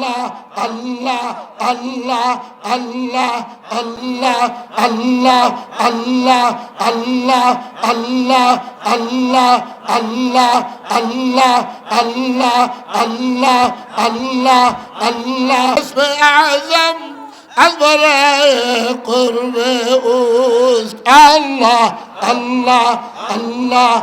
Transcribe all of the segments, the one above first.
আল্লাহ আল্লাহ আল্লাহ আল্লাহ আল্লাহ আল্লাহ আল্লাহ আল্লাহ আল্লাহ আল্লাহ আল্লাহ আল্লাহ আল্লাহ আল্লাহ আল্লাহ আল্লাহ আজম البراء قرب أوست الله الله الله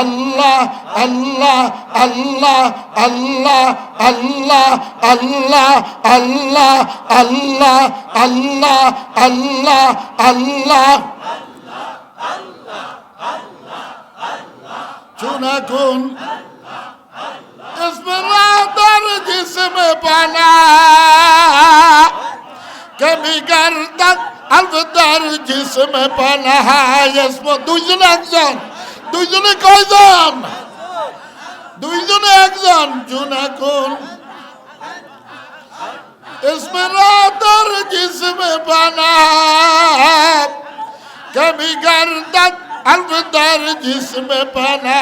আল্লাহ আল্লাহ আল্লাহ আল্লাহ আল্লাহ আল্লাহ আল্লাহ আল্লাহ আল্লাহ আল্লাহ আল্লাহ চুনাকুন اسمرادر جسم بنا کمی گردن الفدر جسم بنا اسم دوجنک زن দুইজনে কয়জন দুইজনে একজন। জুন এখন। इसमें जिसमें बना कभी गर्दन अलदर जिसमें बना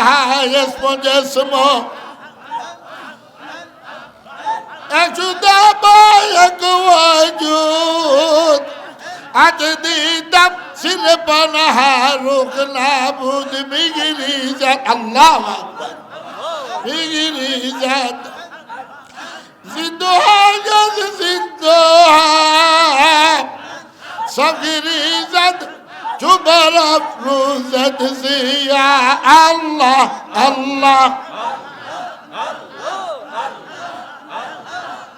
इसमो जिसमो अजुदा बायक वजूद अज दीदम सिर पनाहा रोकना बुझ बिगड़ी जा अल्लाह बिगड़ी जा जिंदो जद जिंदो सगरी जद चुबर अफरूजत सिया अल्लाह अल्लाह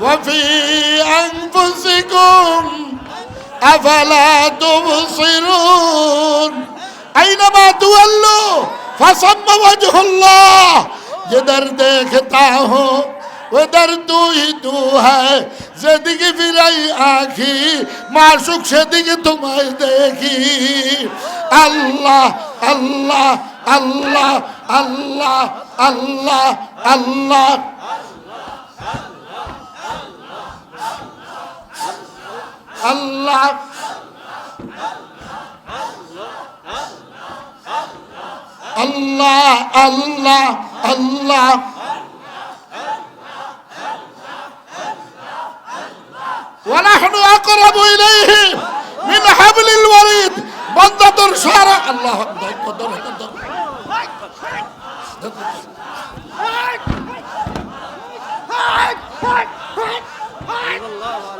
وفي أنفسكم أفلا تبصرون أينما تولوا فصم وجه الله جدر دیکھتا ہوں ادھر تو ہی تو ہے زندگی پھرائی آنکھی معشوق سے دیکھ تمہیں دیکھی اللہ اللہ اللہ اللہ اللہ اللہ আল্লাহ আল্লাহ আল্লাহ ونحن أقرب إليه من حبل الوريد بندة شعر الله أكبر الله